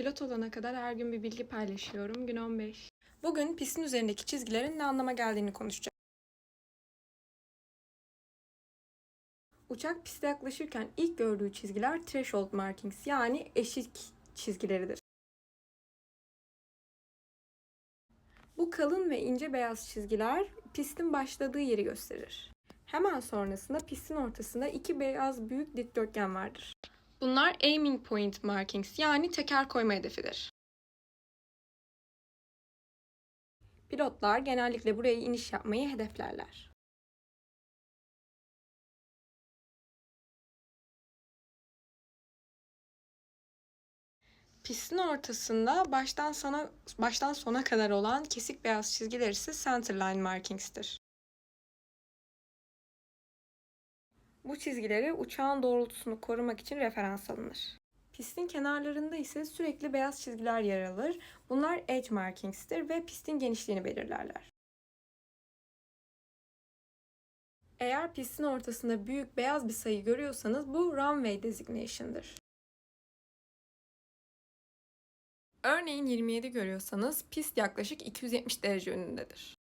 Pilot olana kadar her gün bir bilgi paylaşıyorum. Gün 15. Bugün pistin üzerindeki çizgilerin ne anlama geldiğini konuşacağız. Uçak piste yaklaşırken ilk gördüğü çizgiler threshold markings yani eşik çizgileridir. Bu kalın ve ince beyaz çizgiler pistin başladığı yeri gösterir. Hemen sonrasında pistin ortasında iki beyaz büyük dikdörtgen vardır. Bunlar aiming point markings yani teker koyma hedefidir. Pilotlar genellikle buraya iniş yapmayı hedeflerler. Pistin ortasında baştan sona baştan sona kadar olan kesik beyaz çizgiler ise centerline markings'tir. Bu çizgileri uçağın doğrultusunu korumak için referans alınır. Pistin kenarlarında ise sürekli beyaz çizgiler yer alır. Bunlar edge markings'tir ve pistin genişliğini belirlerler. Eğer pistin ortasında büyük beyaz bir sayı görüyorsanız bu runway designation'dır. Örneğin 27 görüyorsanız pist yaklaşık 270 derece önündedir.